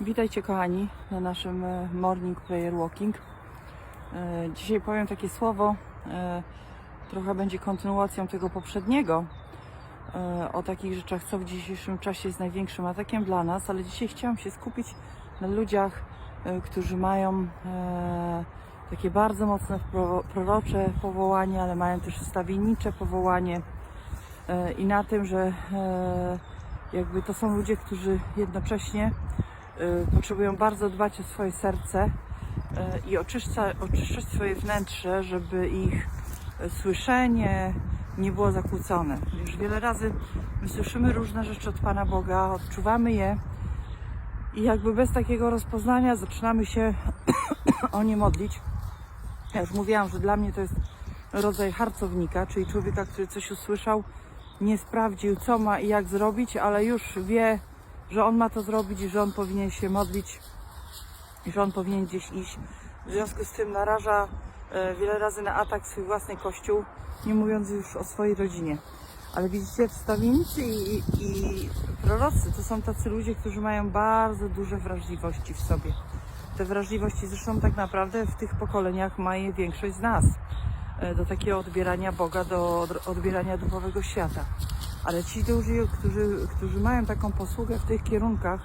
Witajcie kochani na naszym e, morning prayer walking. E, Dzisiaj powiem takie słowo, e, trochę będzie kontynuacją tego poprzedniego, o takich rzeczach, co w dzisiejszym czasie jest największym atakiem dla nas, ale dzisiaj chciałam się skupić na ludziach, którzy mają takie bardzo mocne pro- prorocze powołanie, ale mają też stawiennicze powołanie i na tym, że jakby to są ludzie, którzy jednocześnie potrzebują bardzo dbać o swoje serce y, i oczyszcza, oczyszczać swoje wnętrze, żeby ich y, słyszenie nie było zakłócone. Już wiele razy my słyszymy różne rzeczy od Pana Boga, odczuwamy je i jakby bez takiego rozpoznania zaczynamy się o nie modlić. Ja już mówiłam, że dla mnie to jest rodzaj harcownika, czyli człowieka, który coś usłyszał, nie sprawdził, co ma i jak zrobić, ale już wie, że on ma to zrobić że on powinien się modlić że on powinien gdzieś iść. W związku z tym naraża e, wiele razy na atak swój własny kościół, nie mówiąc już o swojej rodzinie. Ale widzicie, wstawiennicy i, i, i prorocy to są tacy ludzie, którzy mają bardzo duże wrażliwości w sobie. Te wrażliwości zresztą tak naprawdę w tych pokoleniach ma je większość z nas e, do takiego odbierania Boga, do od- odbierania duchowego świata. Ale ci ludzie, którzy, którzy mają taką posługę w tych kierunkach,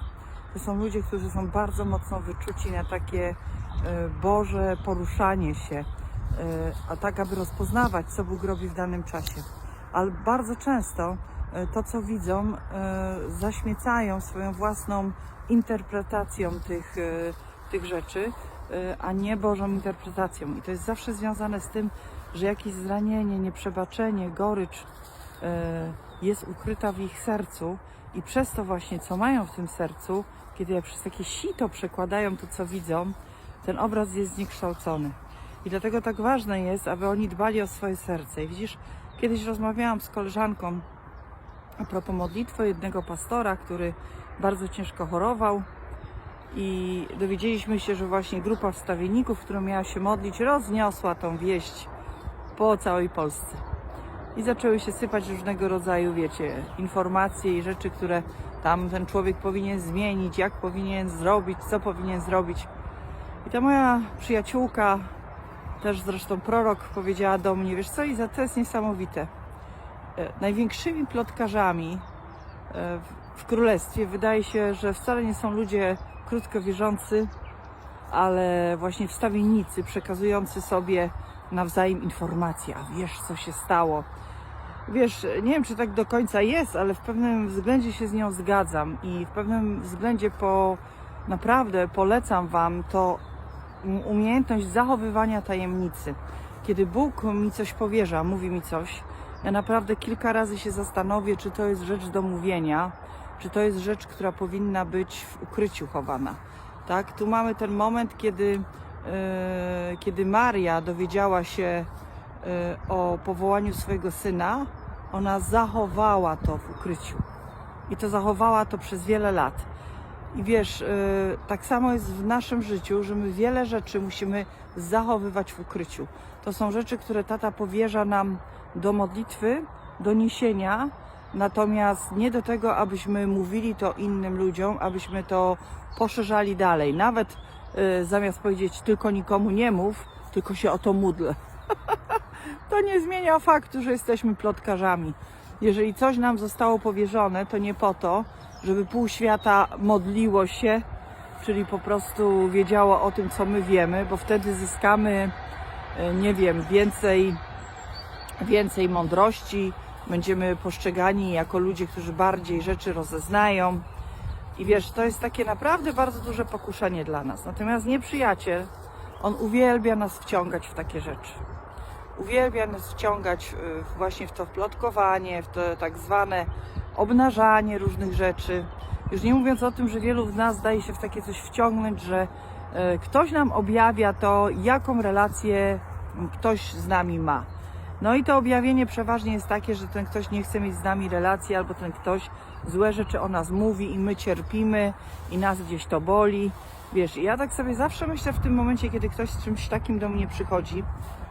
to są ludzie, którzy są bardzo mocno wyczuci na takie e, Boże poruszanie się, e, a tak, aby rozpoznawać, co Bóg robi w danym czasie. Ale bardzo często e, to, co widzą, zaśmiecają swoją własną interpretacją tych, tych rzeczy, a nie Bożą interpretacją. I to jest zawsze związane z tym, że jakieś zranienie, nieprzebaczenie, gorycz jest ukryta w ich sercu i przez to właśnie, co mają w tym sercu, kiedy przez takie sito przekładają to, co widzą, ten obraz jest zniekształcony. I dlatego tak ważne jest, aby oni dbali o swoje serce. I widzisz, kiedyś rozmawiałam z koleżanką a propos modlitwy jednego pastora, który bardzo ciężko chorował i dowiedzieliśmy się, że właśnie grupa wstawienników, która miała się modlić, rozniosła tą wieść po całej Polsce. I zaczęły się sypać różnego rodzaju, wiecie, informacje i rzeczy, które tam ten człowiek powinien zmienić, jak powinien zrobić, co powinien zrobić. I ta moja przyjaciółka, też zresztą prorok, powiedziała do mnie, wiesz co, Iza, to jest niesamowite. E, Największymi plotkarzami e, w- królestwie wydaje się, że wcale nie są ludzie krótko wierzący, ale właśnie wstawiennicy przekazujący sobie nawzajem informacje, a wiesz co się stało. Wiesz, nie wiem czy tak do końca jest, ale w pewnym względzie się z nią zgadzam i w pewnym względzie po naprawdę polecam Wam to um- umiejętność zachowywania tajemnicy. Kiedy Bóg mi coś powierza, mówi mi coś, ja naprawdę kilka razy się zastanowię, czy to jest rzecz do mówienia, czy to jest rzecz, która powinna być w ukryciu chowana. Tak, tu mamy ten moment, kiedy, kiedy Maria dowiedziała się e, o powołaniu swojego syna, ona zachowała to w ukryciu. I to zachowała to przez wiele lat. I wiesz, e, tak samo jest w naszym życiu, że my wiele rzeczy musimy zachowywać w ukryciu. To są rzeczy, które tata powierza nam do modlitwy, do niesienia, natomiast nie do tego, abyśmy mówili to innym ludziom, abyśmy to poszerzali dalej. Nawet e, zamiast powiedzieć tylko nikomu nie mów, tylko się o to módl. to nie zmienia faktu, że jesteśmy plotkarzami. Jeżeli coś nam zostało powierzone, to nie po to, żeby pół świata modliło się, czyli po prostu wiedziało o tym, co my wiemy, bo wtedy zyskamy, e, nie wiem, więcej, więcej mądrości, będziemy postrzegani jako ludzie, którzy bardziej rzeczy rozeznają. I wiesz, to jest takie naprawdę bardzo duże pokuszenie dla nas. Natomiast nieprzyjaciel, on uwielbia nas wciągać w takie rzeczy. Uwielbia nas wciągać y, właśnie w to plotkowanie, w to tak zwane obnażanie różnych rzeczy. Już nie mówiąc o tym, że wielu z nas daje się w takie coś wciągnąć, że e, ktoś nam objawia to, jaką relację ktoś z nami ma. No i to objawienie przeważnie jest takie, że ten ktoś nie chce mieć z nami relacji, albo ten ktoś złe rzeczy o nas mówi i my cierpimy i nas gdzieś to boli. Wiesz, ja tak sobie zawsze myślę w tym momencie, kiedy ktoś z czymś takim do mnie przychodzi,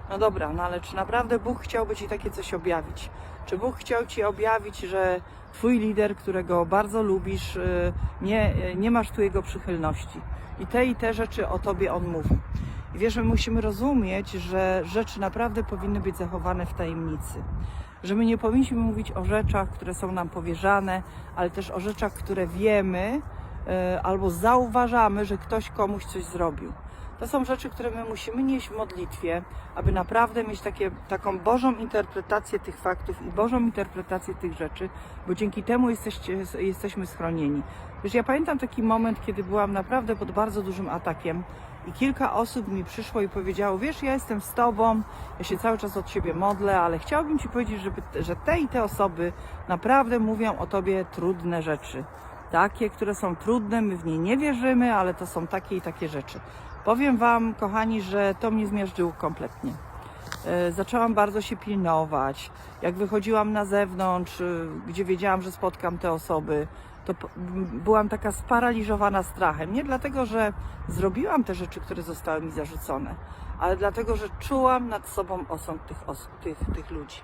no dobra, no ale czy naprawdę Bóg chciałby Ci takie coś objawić? Czy Bóg chciał Ci objawić, że Twój lider, którego bardzo lubisz, y, nie, nie masz tu jego przychylności. I te i te rzeczy o Tobie On mówi. I wiesz, my musimy rozumieć, że rzeczy naprawdę powinny być zachowane w tajemnicy. Że my nie powinniśmy mówić o rzeczach, które są nam powierzane, ale też o rzeczach, które wiemy y, albo zauważamy, że ktoś komuś coś zrobił. To są rzeczy, które my musimy nieść w modlitwie, aby naprawdę mieć takie, taką Bożą interpretację tych faktów i Bożą interpretację tych rzeczy, bo dzięki temu jesteście, jesteśmy schronieni. Wiesz, ja pamiętam taki moment, kiedy byłam naprawdę pod bardzo dużym atakiem i kilka osób mi przyszło i powiedziało, wiesz, ja jestem z Tobą, ja się cały czas od Ciebie modlę, ale chciałabym Ci powiedzieć, żeby, że te i te osoby naprawdę mówią o Tobie trudne rzeczy. Takie, które są trudne, my w nie nie wierzymy, ale to są takie i takie rzeczy. Powiem Wam, kochani, że to mnie zmiażdżyło kompletnie. E, Zaczęłam bardzo się pilnować. Jak wychodziłam na zewnątrz, e, gdzie wiedziałam, że spotkam te osoby, to byłam taka sparaliżowana strachem. Nie dlatego, że zrobiłam te rzeczy, które zostały mi zarzucone, ale dlatego, że czułam nad sobą osąd tych, tych, tych ludzi.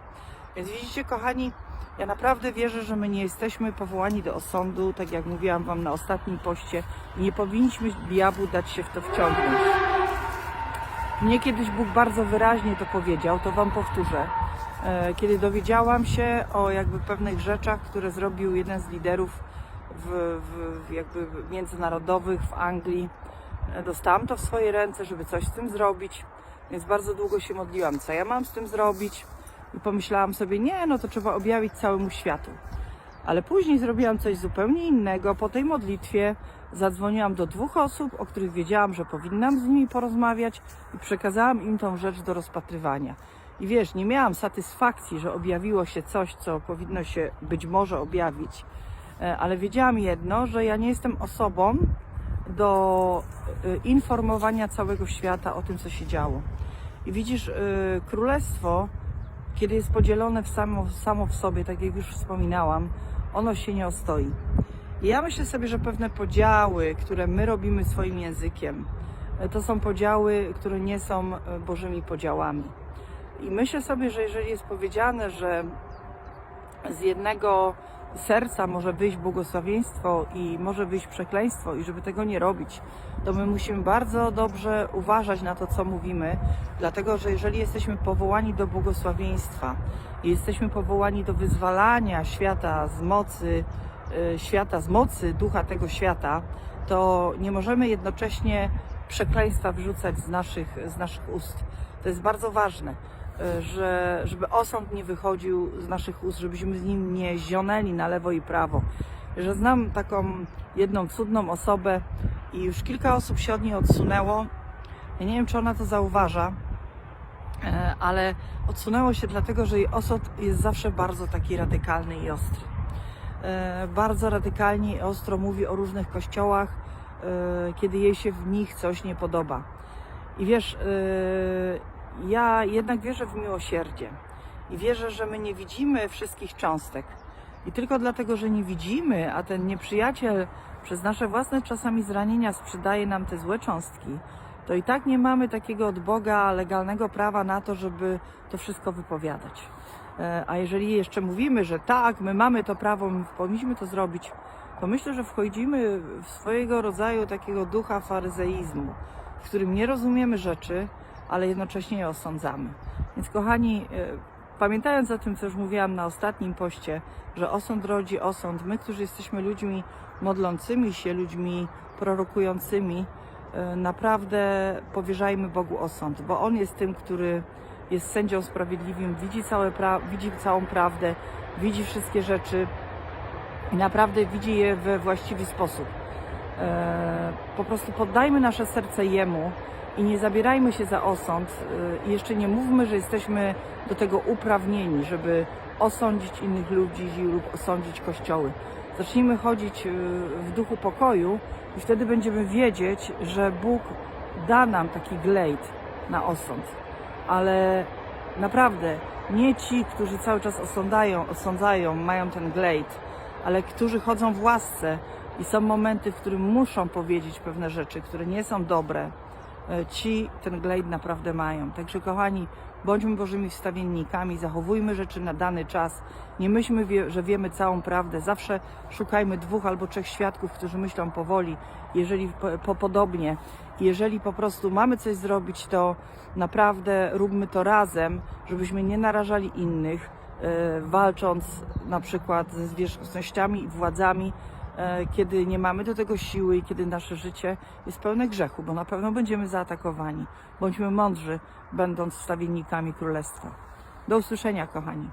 Więc widzicie, kochani, ja naprawdę wierzę, że my nie jesteśmy powołani do osądu, tak jak mówiłam Wam na ostatnim poście, nie powinniśmy diabłu dać się w to wciągnąć. Mnie kiedyś Bóg bardzo wyraźnie to powiedział, to Wam powtórzę. E, Kiedy dowiedziałam się o jakby pewnych rzeczach, które zrobił jeden z liderów w, w, jakby międzynarodowych w Anglii, e, dostałam to w swoje ręce, żeby coś z tym zrobić, więc bardzo długo się modliłam, co ja mam z tym zrobić i pomyślałam sobie, nie, no to trzeba objawić całemu światu. Ale później zrobiłam coś zupełnie innego. Po tej modlitwie zadzwoniłam do dwóch osób, o których wiedziałam, że powinnam z nimi porozmawiać i przekazałam im tą rzecz do rozpatrywania. I wiesz, nie miałam satysfakcji, że objawiło się coś, co powinno się być może objawić, E, ale wiedziałam jedno, że ja nie jestem osobą do e, informowania całego świata o tym, co się działo. I widzisz, e, królestwo, kiedy jest podzielone w samo, samo w sobie, tak jak już wspominałam, ono się nie ostoi. I ja myślę sobie, że pewne podziały, które my robimy swoim językiem, e, to są podziały, które nie są e, Bożymi podziałami. I myślę sobie, że jeżeli jest powiedziane, że z jednego serca może wyjść błogosławieństwo i może wyjść przekleństwo i żeby tego nie robić, to my musimy bardzo dobrze uważać na to, co mówimy, dlatego że jeżeli jesteśmy powołani do błogosławieństwa i jesteśmy powołani do wyzwalania świata z mocy, y, świata z mocy ducha tego świata, to nie możemy jednocześnie przekleństwa wyrzucać z naszych, z naszych ust. To jest bardzo ważne że, żeby osąd nie wychodził z naszych ust, żebyśmy z nim nie zionęli na lewo i prawo. Że znam taką jedną cudną osobę i już kilka osób się od niej odsunęło. Ja nie wiem, czy ona to zauważa, e, ale odsunęło się dlatego, że jej osąd jest zawsze bardzo taki radykalny i ostry. E, Bardzo radykalnie i ostro mówi o różnych kościołach, e, kiedy jej się w nich coś nie podoba. I wiesz, ja jednak wierzę w miłosierdzie i wierzę, że my nie widzimy wszystkich cząstek. I tylko dlatego, że nie widzimy, a ten nieprzyjaciel przez nasze własne czasami zranienia sprzedaje nam te złe cząstki, to i tak nie mamy takiego od Boga legalnego prawa na to, żeby to wszystko wypowiadać. E, A jeżeli jeszcze mówimy, że tak, my mamy to prawo, my powinniśmy to zrobić, to myślę, że wchodzimy w swojego rodzaju takiego ducha faryzeizmu, w którym nie rozumiemy rzeczy, ale jednocześnie je osądzamy. Więc kochani, e, pamiętając o tym, co już mówiłam na ostatnim poście, że osąd rodzi osąd, my, którzy jesteśmy ludźmi modlącymi się, ludźmi prorokującymi, e, naprawdę powierzajmy Bogu osąd, bo On jest tym, który jest sędzią sprawiedliwym, widzi, całe pra- widzi całą prawdę, widzi wszystkie rzeczy i naprawdę widzi je we właściwy sposób. E, po prostu poddajmy nasze serce Jemu i nie zabierajmy się za osąd i jeszcze nie mówmy, że jesteśmy do tego uprawnieni, żeby osądzić innych ludzi lub osądzić kościoły. Zacznijmy chodzić e, w duchu pokoju i wtedy będziemy wiedzieć, że Bóg da nam taki glejt na osąd. Ale naprawdę nie ci, którzy cały czas osądają, osądzają, mają ten glejt, ale którzy chodzą w łasce i są momenty, w którym muszą powiedzieć pewne rzeczy, które nie są dobre, ci ten glejt naprawdę mają. Także kochani, bądźmy Bożymi wstawiennikami, zachowujmy rzeczy na dany czas. Nie myślmy, że wiemy całą prawdę. Zawsze szukajmy dwóch albo trzech świadków, którzy myślą powoli, jeżeli po, po podobnie. Jeżeli po prostu mamy coś zrobić, to naprawdę róbmy to razem, żebyśmy nie narażali innych, e, walcząc na przykład ze zwierzchnościami i władzami, e, kiedy nie mamy do tego siły i kiedy nasze życie jest pełne grzechu, bo na pewno będziemy zaatakowani. Bądźmy mądrzy, będąc wstawiennikami Królestwa. Do usłyszenia, kochani.